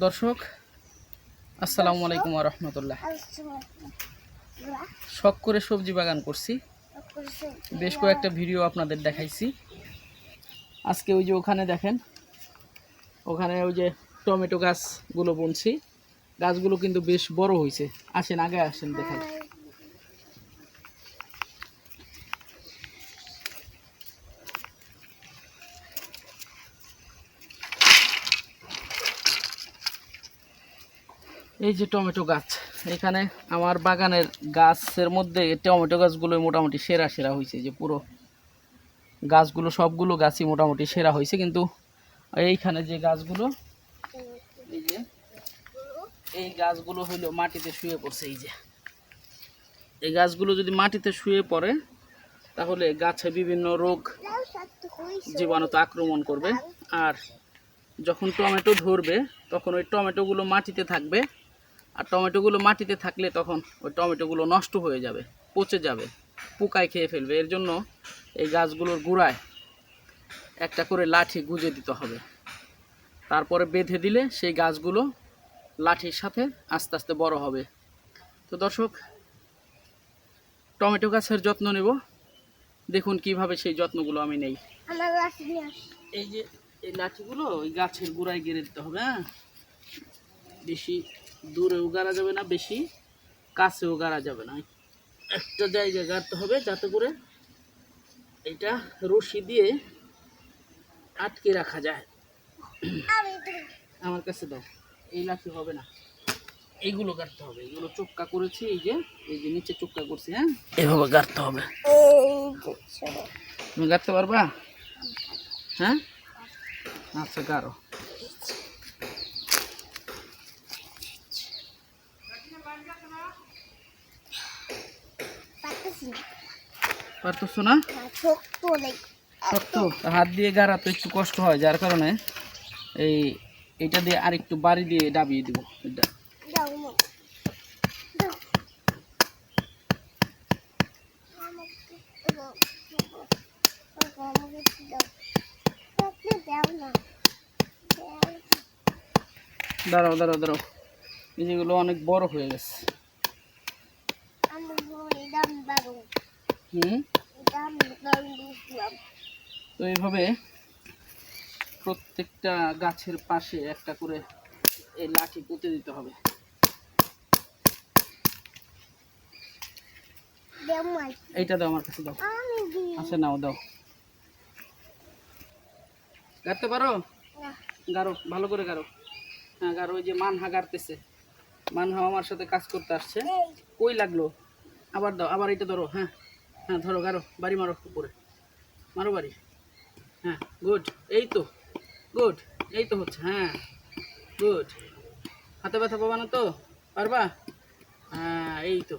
দর্শক, আসসালামু আলাইকুম রহমতুল্লাহ শখ করে সবজি বাগান করছি। বেশ কয়েকটা ভিডিও আপনাদের দেখাইছি। আজকে ওই যে ওখানে দেখেন, ওখানে ওই যে টমেটো গাছগুলো বনছি। গাছগুলো কিন্তু বেশ বড় হয়েছে আসেন, আগে আসেন দেখাই এই যে টমেটো গাছ। এখানে আমার বাগানের গাছের মধ্যে টমেটো গাছগুলো মোটামুটি সেরা সেরা হয়েছে যে পুরো গাছগুলো, সবগুলো গাছই মোটামুটি সেরা হয়েছে কিন্তু এইখানে যে গাছগুলো, এই যে এই গাছগুলো হইল মাটিতে শুয়ে পড়ছে, এই যে। এই গাছগুলো যদি মাটিতে শুয়ে পড়ে, তাহলে গাছে বিভিন্ন রোগ জীবাণুতে আক্রমণ করবে। আর যখন টমেটো ধরবে, তখন ওই টমেটোগুলো মাটিতে থাকবে। আর টমেটোগুলো মাটিতে থাকলে তখন ওই টমেটোগুলো নষ্ট হয়ে যাবে পচে যাবে পোকায় খেয়ে ফেলবে। এর জন্য এই গাছগুলোর গোড়ায় একটা করে লাঠি গুজে দিতে হবে। তারপরে বেঁধে দিলে সেই গাছগুলো লাঠির সাথে আস্তে আস্তে বড় হবে। তো দর্শক টমেটো গাছের যত্ন নেব। দেখুন কীভাবে সেই যত্নগুলো আমি নেই। এই যে এই লাঠিগুলো ওই গাছের গোড়ায় গেড়ে দিতে হবে হ্যাঁ? বেশি দূরেও গাড়া যাবে না বেশি কাছেও গাড়া যাবে না। একটা জায়গায় গাড়তে হবে যাতে করে এটা রশি দিয়ে আটকে রাখা যায়। আমার কাছে দাও এই লাঠি হবে না। এইগুলো গাড়তে হবে এগুলো চোক্কা করেছি এই যে এই যে নিচে চোক্কা করছি হ্যাঁ? এভাবে গাড়তে হবে। তুমি গাড়তে পারবা? হ্যাঁ? আচ্ছা গাড়ো। পারতেছো না? শক্ত। হাত দিয়ে গাড়া তো একটু কষ্ট হয়, যার কারণে এই এটা দিয়ে আর একটু বাড়ি দিয়ে ডাবিয়ে দিব। দাঁড়াও দাঁড়াও দাঁড়াও। এই যেগুলো অনেক বড় হয়ে গেছে। হুম? তো এইভাবে প্রত্যেকটা গাছের পাশে একটা করে এই লাঠি পুঁতে দিতে হবে। এইটা দাও আমার কাছে, দাও। আচ্ছা নাও, দাও। গাড়তে পারো? গাড়ো ভালো করে গাড়ো হ্যাঁ গাড়ো ওই যে মানহা গাড়তেছে। মানহা আমার সাথে কাজ করতে আসছে। কই লাগল? আবার দাও, আবার এটা ধরো হ্যাঁ। হ্যাঁ ধরো গাড়ো বাড়ি মারো উপরে। মারো বাড়ি। হ্যাঁ গুড এই তো গুড এই তো হচ্ছে হ্যাঁ গুড হাতে ব্যথা পাবা না তো? পারবা? হ্যাঁ এই তো।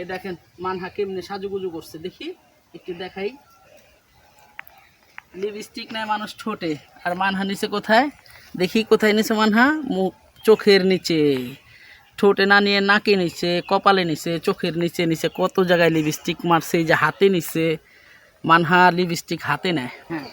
এই দেখেন, মানহা কেমনে সাজুগুজু করছে, দেখি? একটু দেখাই। লিপস্টিক নেয় মানুষ ঠোঁটে। আর মানহা নিচে কোথায়? দেখি কোথায় নিচে মানহা? মুখ, চোখের নিচে। ঠোঁটে না নিয়ে নাকে নিচে কপালে নিছে চোখের নিচে নিচে কত জায়গায় লিপস্টিক মারছে এই যে হাতে নিচে মানহা লিপস্টিক হাতে নেয়। হ্যাঁ।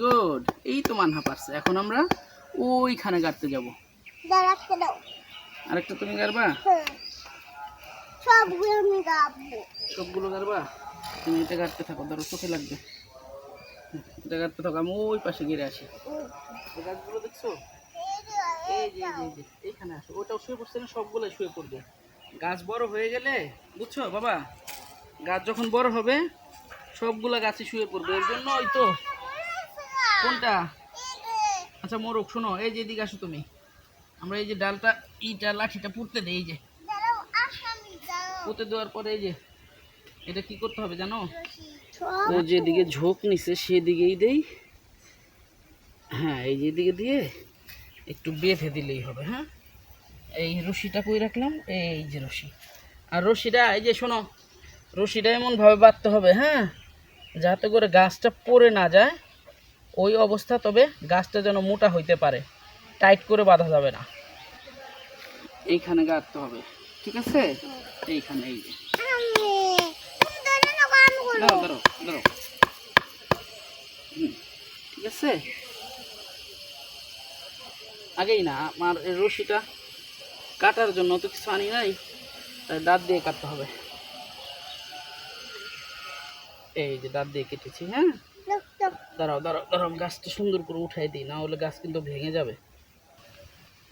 গুড এই তো মানহা পারছে। এখন আমরা ওইখানে গাড়তে যাব। আরেকটা তুমি গাড়বা? সবগুলো গাড়বা। তুমি এটা গাড়তে থাকো ধরো চোখে লাগবে। এটা গাড়তে থাকো আমি ওই পাশে গিয়ে আসি। গাছগুলো দেখছ এই যে এই যে, এই যে এইখানে আসো। ওটাও শুয়ে পড়ছে না সবগুলো শুয়ে পড়বে। গাছ বড় হয়ে গেলে, বুঝছ বাবা? গাছ যখন বড় হবে, সবগুলা গাছে শুয়ে পড়বে। এর জন্য ওই তো, কোনটা? আচ্ছা মোরক শোনো, এই যে এদিকে আসো তুমি। আমরা এই যে ডালটা, ইটা, লাঠিটা পুঁততে দেই, এই যে। পুঁতে দেওয়ার পরে এই যে, এটা কি করতে হবে জানো? ও যেদিকে ঝোঁক নিছে, সেদিকেই দেই। হ্যাঁ এই যেদিকে দিয়ে একটু বেঁধে দিলেই হবে হ্যাঁ? এই রশিটা কই রাখলাম? এই যে রশি। আর রশিটা, এই যে শোনো, রশিটা এমনভাবে বাঁধতে হবে হ্যাঁ? যাতে করে গাছটা পড়ে না যায়, ওই অবস্থা, তবে গাছটা যেন মোটা হইতে পারে, টাইট করে বাঁধা যাবে না। এইখানে গাঁথতে হবে, ঠিক আছে? এইখানে, এই যে। ঠিক আছে? আগেই না, আমার রশিটা কাটার জন্য তো কিছু আনি নাই, তাই দাঁত দিয়ে কাটতে হবে। এই যে দাঁত দিয়ে কেটেছি হ্যাঁ? দাঁড়াও দাঁড়াও দাঁড়াও, গাছটা সুন্দর করে উঠাই দিই, না হলে গাছ কিন্তু ভেঙে যাবে।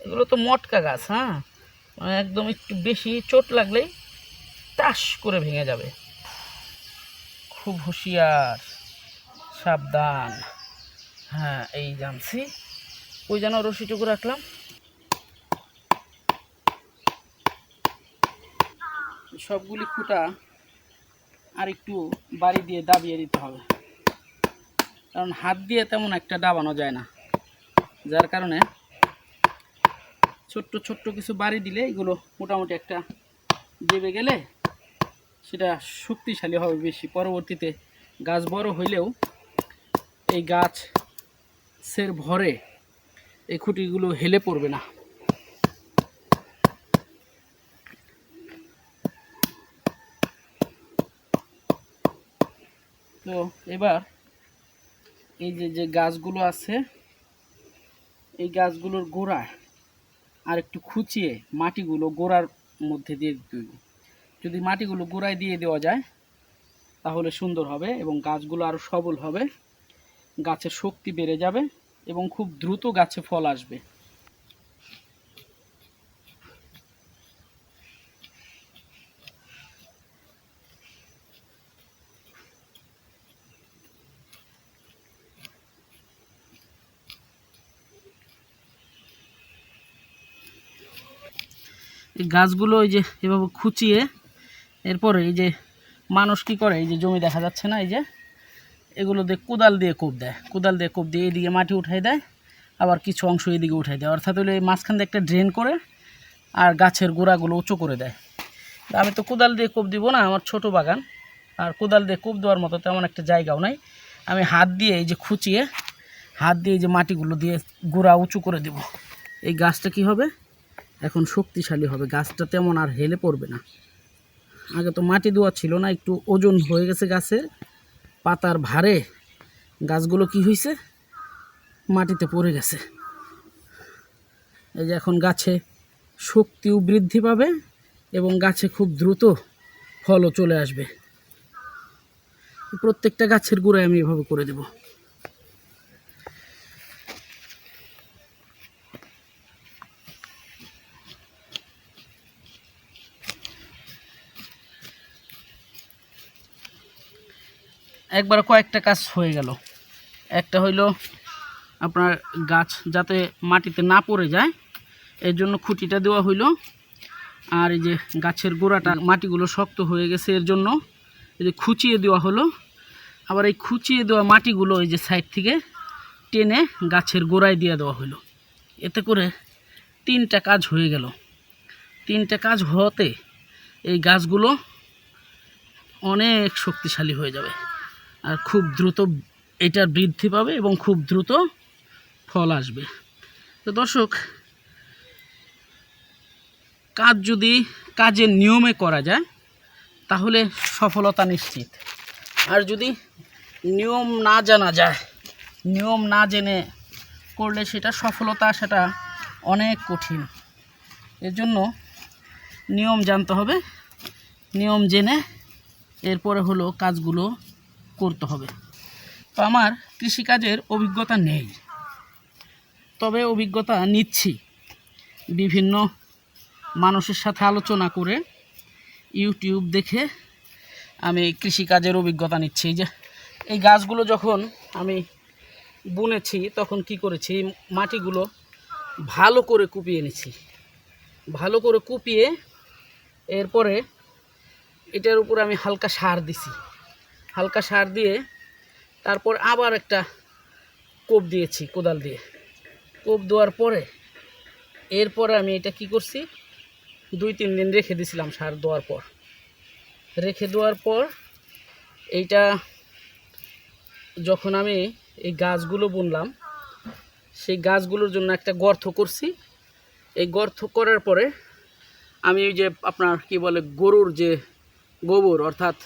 এগুলো তো মটকা গাছ হ্যাঁ? মানে একদম একটু বেশি চোট লাগলেই তাস করে ভেঙে যাবে। খুব হুঁশিয়ার, সাবধান। হ্যাঁ এই জানছি। ওই যেন রশিটুকু রাখলাম। সবগুলি খুঁটা আর একটু বাড়ি দিয়ে দাবিয়ে দিতে হবে। কারণ হাত দিয়ে তেমন একটা দাবানো যায় না। যার কারণে ছোট্ট ছোট্ট কিছু বাড়ি দিলে এগুলো মোটামুটি একটা দেবে গেলে সেটা শক্তিশালী হবে বেশি। পরবর্তীতে গাছ বড় হইলেও এই গাছ সের ভরে এই খুঁটিগুলো হেলে পড়বে না। তো এবার এই যে যে গাছগুলো আছে, এই গাছগুলোর গোড়া আর একটু খুঁচিয়ে মাটিগুলো গোড়ার মধ্যে দিয়ে দিতে যদি মাটিগুলো গোড়ায় দিয়ে দেওয়া যায়, তাহলে সুন্দর হবে এবং গাছগুলো আরও সবল হবে, গাছের শক্তি বেড়ে যাবে এবং খুব দ্রুত গাছে ফল আসবে। গাছগুলো এই যে এভাবে খুঁচিয়ে, এরপরে এই যে মানুষ কি করে, এই যে জমি দেখা যাচ্ছে না, এই যে এগুলো দিয়ে কোদাল দিয়ে কোপ দেয়। কোদাল দিয়ে কোপ দিয়ে এদিকে মাটি উঠাই দেয়, আবার কিছু অংশ এদিকে উঠাই দেয়। অর্থাৎ হলো এই মাঝখান দিয়ে একটা ড্রেন করে আর গাছের গোড়াগুলো উঁচু করে দেয়। আমি তো কোদাল দিয়ে কোপ দিব না, আমার ছোট বাগান। আর কোদাল দিয়ে কোপ দেওয়ার মতো তেমন একটা জায়গাও নাই। আমি হাত দিয়ে এই যে খুঁচিয়ে, হাত দিয়ে এই যে মাটিগুলো দিয়ে গোড়া উঁচু করে দেব। এই গাছটা কি হবে? এখন শক্তিশালী হবে। গাছটা তেমন আর হেলে পড়বে না। আগে তো মাটি দেওয়া ছিল না, একটু ওজন হয়ে গেছে গাছের পাতার ভারে গাছগুলো কি হয়েছে মাটিতে পড়ে গেছে। এই যে এখন গাছে শক্তিও বৃদ্ধি পাবে এবং গাছে খুব দ্রুত ফলও চলে আসবে। প্রত্যেকটা গাছের গুঁড়ায় আমি এভাবে করে দেব। একবার কয়েকটা কাজ হয়ে গেল। একটা হইল আপনার গাছ যাতে মাটিতে না পড়ে যায়, এর জন্য খুঁটিটা দেওয়া হইল। আর এই যে গাছের গোড়াটা, মাটিগুলো শক্ত হয়ে গেছে, এর জন্য এই যে খুঁচিয়ে দেওয়া হলো। আবার এই খুঁচিয়ে দেওয়া মাটিগুলো এই যে সাইড থেকে টেনে গাছের গোড়ায় দিয়ে দেওয়া হলো এতে করে তিনটা কাজ হয়ে গেল। তিনটা কাজ হতে এই গাছগুলো অনেক শক্তিশালী হয়ে যাবে। আর খুব দ্রুত এটার বৃদ্ধি পাবে এবং খুব দ্রুত ফল আসবে। তো দর্শক, কাজ যদি কাজের নিয়মে করা যায়, তাহলে সফলতা নিশ্চিত। আর যদি নিয়ম না জানা যায়, নিয়ম না জেনে করলে সেটা সফলতা সেটা অনেক কঠিন। এর জন্য নিয়ম জানতে হবে। নিয়ম জেনে এরপরে হলো কাজগুলো করতে হবে। তো আমার কৃষিকাজের অভিজ্ঞতা নেই। তবে অভিজ্ঞতা নিচ্ছি। বিভিন্ন মানুষের সাথে আলোচনা করে ইউটিউব দেখে আমি কৃষিকাজের অভিজ্ঞতা নিচ্ছি। এই যে, এই গাছগুলো যখন আমি বুনেছি, তখন কি করেছি? মাটিগুলো ভালো করে কুপিয়ে নিছি ভালো করে কুপিয়ে এরপরে এটার উপর আমি হালকা সার দিছি। হালকা সার দিয়ে তারপর আবার একটা কোপ দিয়েছি, কোদাল দিয়ে। কোপ দেওয়ার পরে এরপরে আমি এটা কি করছি? দুই তিন দিন রেখে দিছিলাম সার দেওয়ার পর। রেখে দেওয়ার পর এইটা যখন আমি এই গাছগুলো বুনলাম, সেই গাছগুলোর জন্য একটা গর্ত করছি। এই গর্ত করার পরে আমি ওই যে আপনার কি বলে গরুর যে গোবর অর্থাৎ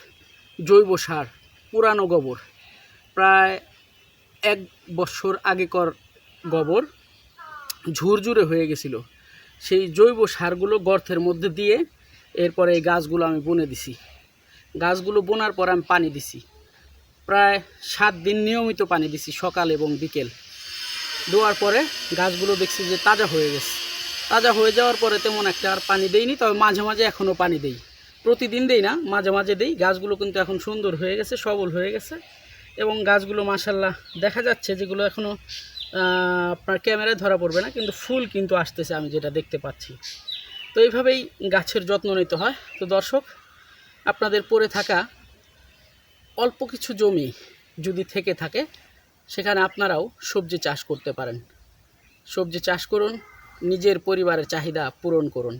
জৈব সার পুরানো গোবর। প্রায় এক বছর আগেকর গোবর ঝুরঝুরে হয়ে গেছিল। সেই জৈব সারগুলো গর্তের মধ্যে দিয়ে এরপরে এই গাছগুলো আমি বুনে দিছি। গাছগুলো বোনার পর আমি পানি দিছি। প্রায় সাত দিন নিয়মিত পানি দিছি, সকাল এবং বিকেল। দেওয়ার পরে গাছগুলো দেখছি যে তাজা হয়ে গেছে। তাজা হয়ে যাওয়ার পরে তেমন একটা আর পানি দেইনি, তবে মাঝে মাঝে এখনও পানি দেই। প্রতিদিন দেই না, মাঝে মাঝে দেই। গাছগুলো কিন্তু এখন সুন্দর হয়ে গেছে, সবল হয়ে গেছে। এবং গাছগুলো মাসাল্লাহ দেখা যাচ্ছে, যেগুলো এখনও আপনার ক্যামেরায় ধরা পড়বে না, কিন্তু ফুল কিন্তু আসতেছে, আমি যেটা দেখতে পাচ্ছি। তো এইভাবেই গাছের যত্ন নিতে হয়। তো দর্শক, আপনাদের পড়ে থাকা অল্প কিছু জমি যদি থেকে থাকে, সেখানে আপনারাও সবজি চাষ করতে পারেন। সবজি চাষ করুন, নিজের পরিবারের চাহিদা পূরণ করুন।